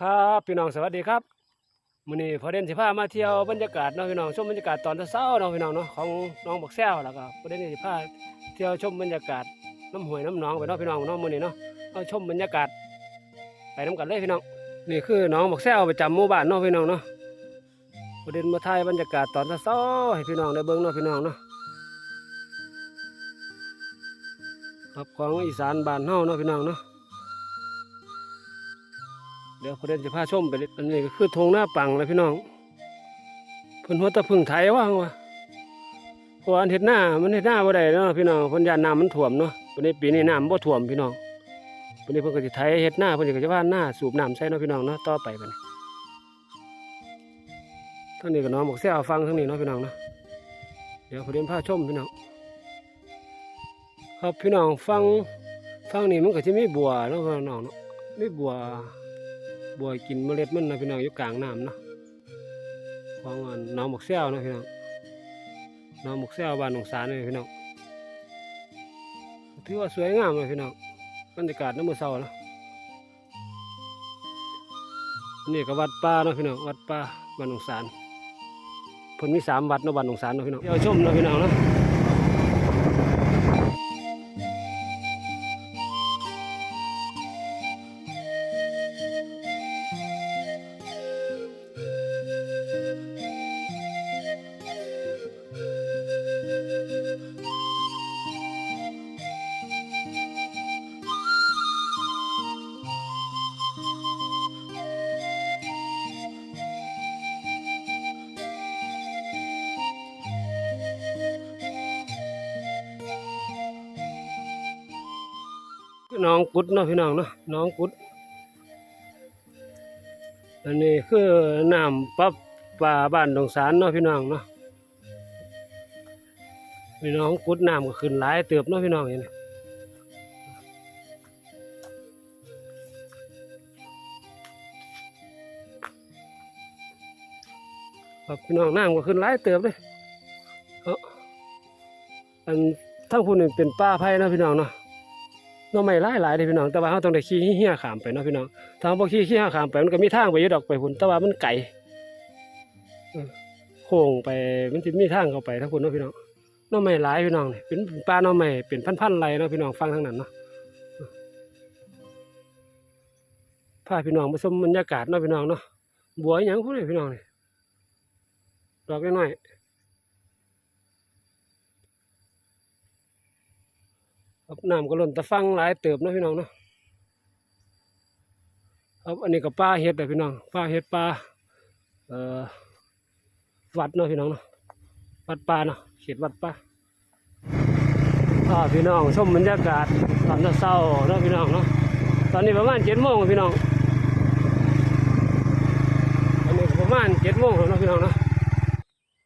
ครับพี่น้องสวัสดีครับมื้อนี้พอเด่นสิพามาเที่ยวบรรยากาศเนาะพี่น้องชมบรรยากาศตอนเช้าๆเนาะพี่น้องเนาะของน้องบักแซวแล้วก็พอเด่นสิพาเที่ยวชมบรรยากาศน้ำห้วยน้ำหนองไปเนาะพี่น้องเนาะมื้อนี้เนาะเอาชมบรรยากาศ ไปน้ำกันเลยพี่น้องนี่คือน้องบักแซวประจำหมู่บ้านเนาะพี่น้องเนาะพอเด่นมาถ่ายบรรยากาศตอนเช้าๆให้พี่น้องได้เบิ่งเนาะพี่น้องเนาะครับของอีสานบ้านเฮาเนาะพี่น้องเนาะ เดี๋ยวพอเดินจะพาชมไปอันนี้ก็คือธงหน้าปังเลยพี่น้องเพิ่นหัวตะพึ่งไทยว่างวะเพราะอันเห็ดหน้ามันเห็ดหน้าบ่ได้เนาะพี่น้องเพิ่นยานน้ำมันท่วมเนาะปีนี้ปีนี้น้ำบ่ท่วมพี่น้องปีนี้เพิ่นก็สิไถเฮ็ดหน้าเพิ่นก็จะว่าหน้าสูบน้ำใส่เนาะพี่น้องเนาะต่อไปบัดนี้ทางนี้ก็น้องบอกเสียฟังทางนี้เนาะพี่น้องเนาะเดี๋ยวพอเดินพาชมพี่น้องครับพี่น้องฟังฟังนี่มันก็จะมีบัวเนาะพี่น้องเนาะมีบัว บัวกินเมล็ดมันนะพี่น้องอยู่กลางน้ำเนาะของน้องหมกแซวนะพี่น้องน้องหมกแซวบ้านหนองสารเลยพี่น้องถือว่าสวยงามเลยพี่น้องบรรยากาศน้ำมือเศร้านะนี่ก็วัดป่าเนาะพี่น้องวัดป่าบ้านหนองสารเพิ่นมีสามวัดเนาะบ้านหนองสารเนาะพี่น้องเดี๋ยวชมเนาะพี่น้องเนาะ น้องกุดเนาะพี่น้องเนาะน้องกุด อันนี้คือน้ำปั๊บป่าบ้านดงสารเนาะพี่น้องเนาะพี่น้องกุดน้ำก็ขึ้นหลายเติบเนาะพี่น้องอย่างนี้ครับพี่น้องน้ำก็ขึ้นหลายเติบเลยอาอันทั้งพูนนี่เป็นป่าไผ่เนาะพี่น้องเนาะ หน้อไม่หลายหลายเลยพี่น้อง แต่ว่าเราต้องได้ขี่เหี้ยขามไปเนาะพี่น้องทางบ่ขี่เหี้ยขามไปมันก็มีทางไปอยู่ดอกไปพุ่นแต่ว่ามันไกลโค้งไปมันสิมีทางเข้าไปทั้งพุ่นเนาะพี่น้องน้องไม่หลายพี่น้องนี่เป็นป่าหน้องไม่เป็นพันๆไรเนาะพี่น้องฟังทางนั้นเนาะพาพี่น้องมาชมบรรยากาศเนาะพี่น้องเนาะบัวอหยังพวกนี้พี่น้องนี่ดอกน้อยๆ ครับน้ำก็ล้นตะฟังหลายเติบเนาะพี่น้องเนาะครับอันนี้ก็ปลาเห็ดเลยพี่น้องปลาเห็ดปลาเอ่อวัดเนาะพี่น้องเนาะวัดปลาเนาะเขตวัดปลาพาพี่น้องชมบรรยากาศตอนเช้าเนาะพี่น้องเนาะตอนนี้ประมาณเจ็ดโมงพี่น้องตอนนี้ประมาณเจ็ดโมงแล้วเนาะพี่น้องเนาะ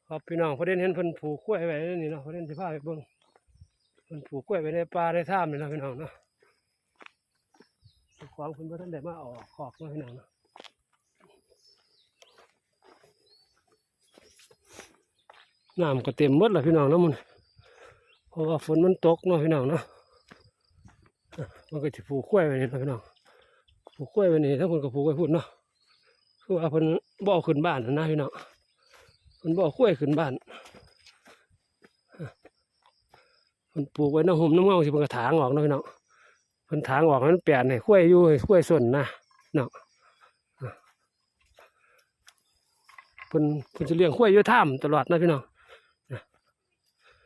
ครับพี่น้องพอเด่นเห็นเพิ่นผูกกล้วยไว้นี่เนาะพอเด่นสิพาไปเบิ่ง มันผูกกล้วยไว้ในป่าในถ้ำเลยนะพี่น้องเนาะเจ้าของคุณพ่ท่านได้มาออกขอกนาะพี่น้องเนาะน้ำก็เต็มหมดแล้วพี่น้องเนาะมันเพราะว่าฝนมันตกเนาะพี่น้องเนาะมันก็จะผูกกล้วยไว้นี่เนะพี่น้องผูกกล้วยไว้นี่ถ้าคนก็ผูกไว้พุ่นเนาะคือว่าเพิ่นบ่อขึ้นบ้านนะนะพี่น้องเพิ่นบ่อกล้วยขึ้นบ้าน มันปลูกไว้น้ำห่มน้ำเงาสิเพิ่นก็ถางออกเนาะพี่น้องเพิ่นถางออกมันแปลนให้ข้วยอยู่ให้ข้วส่วนนะเนาะอะเพิ่นเพิ่นจะเลี้ยงข้วยอยู่ถ้ำตลอดนะพี่น้องน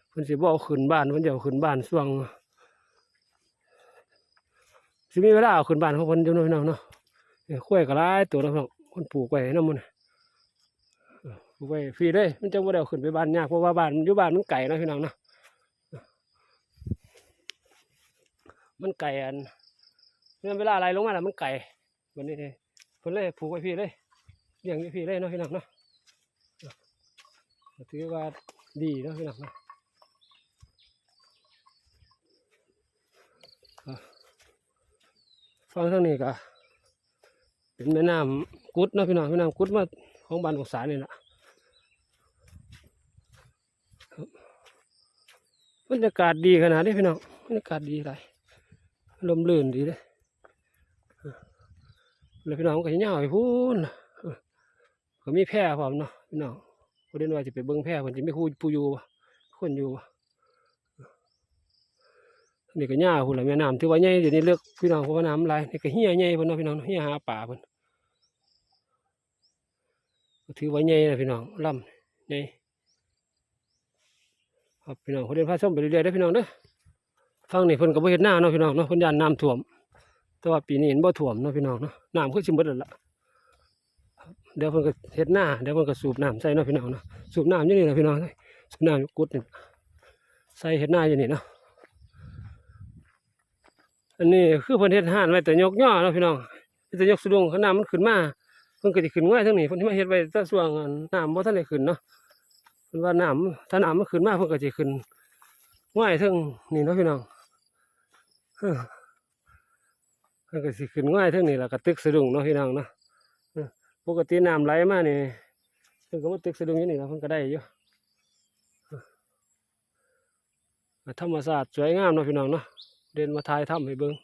เพิ่นสิบ่เอาขึ้นบ้านเพิ่นจะเอาขึ้นบ้านช่วงสิมีเวลาเอาขึ้นบ้านของเพิ่นอยู่เนาะพี่น้องเนาะเนี่ยข้วยก็หลายตัวเนาะพี่น้องเพิ่นปลูกไว้น้ำมันปลูกไว้ฟรีเลยมันจังบ่ได้เอาขึ้นไปบ้านยากเพราะว่าบ้านอยู่บ้านมันไกลเนะพี่น้องเนาะ มันไก่อันเนี่ยเวลาอะไรลงมาแล้วมันไก่วันนี้เลยเพิ่นเลยผูกไว้พี่เลยเลี้ยงไว้พี่เลยเนาะพี่น้องเนาะถือว่าดีเนาะพี่น้องเนาะฟังทางนี้ก็เป็นแม่น้ำกุดเนาะพี่น้องแม่น้ำกุดมาของบ้านของสารนี่แหละบรรยากาศดีขนาดนี้พี่น้องบรรยากาศดีไร ลมลื่นดีเลยแล้วพี่น้องก็สิย่างไปพูนก็มีแพร่พร้อมเนาะพี่น้องประเด็นว่าจะไปเบิ่งแพร่เพิ่นสิมีผู้ผู้อยู่คนอยู่นี่ก็ย่าพุ่นละแม่น้ำถือว่าใหญ่เดี๋ยวนี้เลิกพี่น้องเพราะว่าน้ำลายนี่ก็เหียใหญ่เพิ่นเนาะพี่น้องเหี้ยหาปลาเพิ่นถือว่าใหญ่นะพี่น้องลำใหญ่ครับพี่น้องเขาเดินพาชมไปเรื่อยๆเด้พี่น้องเด้อ ฟังนี่เพิ่นก็บ่เฮ็ดหน้าเนาะพี่น้องเนาะเพิ่นย่านน้ำท่วม แต่ว่าปีนี้เห็นบ่ท่วมเนาะพี่น้องเนาะน้ำคือสิหมดแล้วล่ะเดี๋ยวเพิ่นก็เฮ็ดหน้าเดี๋ยวเพิ่นก็สูบน้ำใส่เนาะพี่น้องเนาะสูบน้ำอยู่นี่ล่ะพี่น้องสูบน้ำอยู่กุดนี่ใส่เฮ็ดหน้าอยู่นี่เนาะอันนี้คือเพิ่นเฮ็ดห่านไว้แต่ยกย่อเนาะพี่น้องแต่ยกสะดุ้งข้างน้ำมันขึ้นมาเพิ่นก็สิขึ้นง่ายทั้งนี้เพิ่นสิมาเฮ็ดไว้แต่ส่วงนน้ำบ่ทันได้ขึ้นเนาะเพิ่นว่าน้ำถ้าน้ำมันขึ้นมาเพิ่นก็สิขึ้นง่ายทั้งนี่เนาะพี่น้อง มันก็สิขึ้นง่ายเท่านี้แหละก็ตึกสะดุ้งเนาะพี่น้องเนาะปกติน้ำไหลมานี่เพิ่นก็มาตึกสะดุ้งอยู่นี่แล้วเพิ่นก็ได้อยู่ธรรมศาสตร์สวยงามเนาะพี่น้องเนาะเดินมาถ่ายถ้ำให้เบิ่ง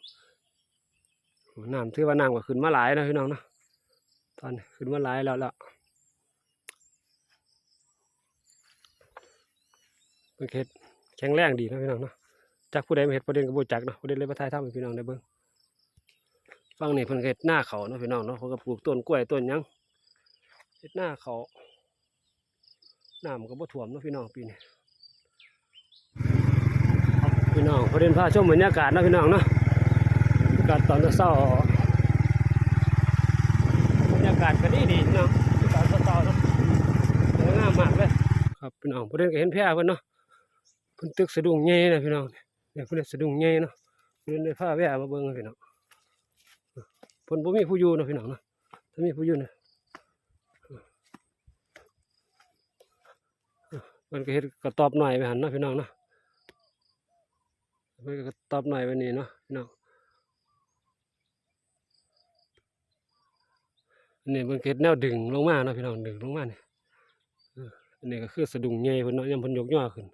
น้ำถือว่าน้ำก็ขึ้นมาหลายเนาะพี่น้องเนาะตอนขึ้นมาหลายแล้วล่ะเพิ่นเฮ็ดแข็งแรงดีนะพี่น้องเนาะ จักผู้ใดมาเฮ็ดประเด็นก็บ่จักเนาะประเด็นเลยมาถ่ายถ้ำให้พี่น้องได้เบิ่งฟังนี่เพิ่นเฮ็ดหน้าเขาเนาะพี่น้องเนาะเขาก็ปลูกต้นกล้วยต้นยังเฮ็ดหน้าเขาน้ำก็บ่ท่วมเนาะพี่น้องปีนี้พี่น้องประเด็นพาชมบรรยากาศเนาะพี่น้องเนาะบรรยากาศตอนเช้าบรรยากาศก็ดีดีพี่น้องบรรยากาศเช้าเนาะงามมากเลยครับพี่น้องประเด็นก็เห็นแพร่เพิ่นเนาะเพิ่นตึกสะดุ้งใหญ่นะพี่น้องเนี่ย เพิ่นเรียกสะดุ้งใหญ่เนาะเพิ่นได้าแวะมาเบิ่งพี่น้องเพิ่นบ่มีผู้อยู่เนาะพี่น้องเนาะถ้ามีผู้อยู่เนี่ยมันก็เฮ็ดกระตอบหน่อยไปหันเนาะพี่น้องเนาะเพิ่นก็กระตอบหน่อยไปนี่เนาะพี่น้องอันนี้เพิ่นเฮ็ดแนวดึงลงมาเนาะพี่น้องดึงลงมาเนี่เอออันนี้ก็คือสะดุ้งใหญ่เพิ่นเนาะยามเพิ่นยกย่อขึ้น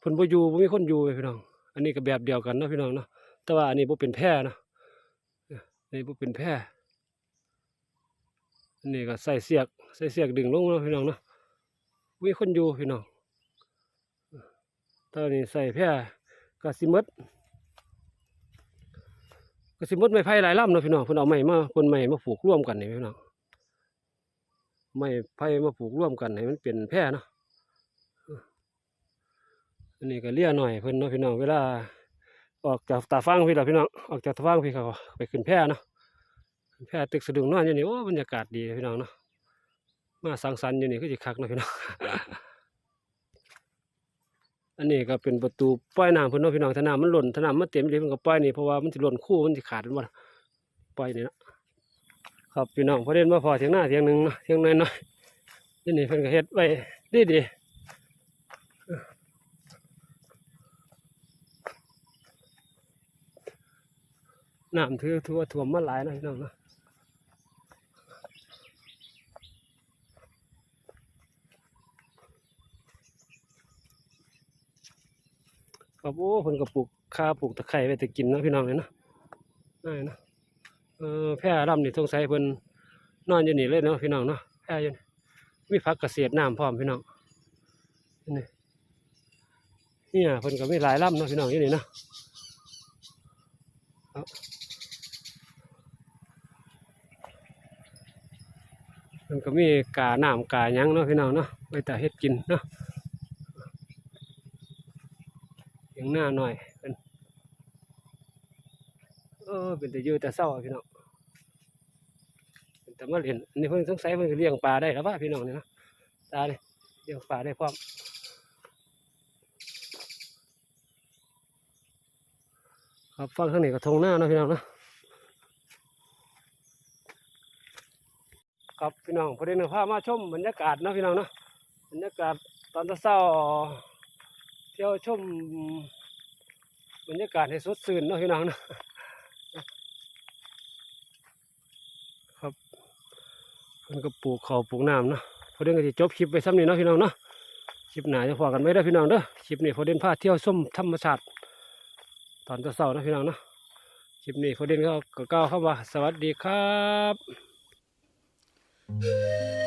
เพิ่นบ่อยู่บ่มีคนอยู่เว้ยพี่น้อง อันนี้ก็แบบเดียวกันนะพี่น้องเนาะแต่ว่าอันนี้บ่เป็นแพร่เนาะนี่บ่เป็นแพร่อันนี้ก็ใส่เสียกใส่เสียกดึงลงนะพี่น้องเนาะมีคนอยู่พี่น้องตอนนี้ใส่แพร่ก็สิมดก็สิมดไม้ไผ่หลายลำนะพี่น้องเพิ่นเอาไม้มาเพิ่นไม้มาผูกร่วมกันนี่พี่น้องไม้ไผ่มาผูกร่วมกันให้มันเป็นแพร่เนาะ อันนี้ก็เลี่ยหน่อยเพิ่นเนาะพี่น้องเวลา ออกจากตาฟังพี่ล่ะพี่น้องออกจากตาฟังพี่เขาไปขึ้นแพร่เนาะแพร่ตึกสะดุงนอนอยู่นี่โอ้บรรยากาศดีพี่น้องเนาะมาสังสรรค์อยู่นี่ก็สิคักเนาะพี่น้องอันนี้ก็เป็นประตูปล่อยน้ำเพิ่นเนาะพี่น้องถ้าน้ำมันหล่นถ้าน้ำมันเต็มเลยมันก็ปล่อยนี่เพราะว่ามันสิหล่นคู่มันสิขาดมันบ่ล่ะปล่อยนี่นะครับพี่น้องพอเด่นมาพอเถียงหน้าเถียงหนึ่งเนาะเถียงน้อยๆนี่นี่เพิ่นก็เฮ็ดไว้ดีๆ น้ำถือทั่วท่วมมาหลายนะพี่น้องนะครับโอ้เพิ่นก็ปลูกข้าปลูกตะไคร้ไว้แต่กินนะพี่น้องเลยนะนั่นนะเออแพร่รำนี่สงสัยเพิ่นนอนอยู่นี่เลยเนาะพี่น้องเนาะแพร่อยู่มีผักเกษตรน้ำพร้อมพี่น้องนี่เนี่ยเพิ่นก็มีหลายลำเนาะพี่น้องอยู่นี่เนาะ มันก็มีกาหน้ำกายังเนาะพี่น้องเนาะไว้แต่เฮ็ดกินเนาะเลี้ยงหน้าหน่อยเป็นเออเป็นแต่ยู่แต่เศร้าพี่น้องแต่มาเรียนนนี้เพิ่นสงสัยเพิ่นก็เลี้ยงปลาได้แล้วว่าพี่น้องเนี่ยนะตาเลยเลี้ยงปลาได้พร้อมครับฟังข้างนี้ก็ทงหน้าเนาะพี่น้องเนาะ ครับพี่น้องพอดีนึงพามาชมบรรยากาศนะพี่น้องเนาะบรรยากาศตอนเช้าเที่ยวชมบรรยากาศให้สดชื่นเนาะพี่น้องเนาะครับเพิ่นก็ปลูกข้าวปลูกน้ำเนาะพอดีก็จะจบคลิปไปซ้ำนี้เนาะพี่น้องเนาะคลิปหนาจะพอกันไหมเด้พี่น้องเด้อคลิปนี้พอดีพาเที่ยวชมธรรมชาติตอนเช้านะพี่น้องเนาะคลิปนี้พอดีก็กล่าวเข้ามาสวัสดีครับ Música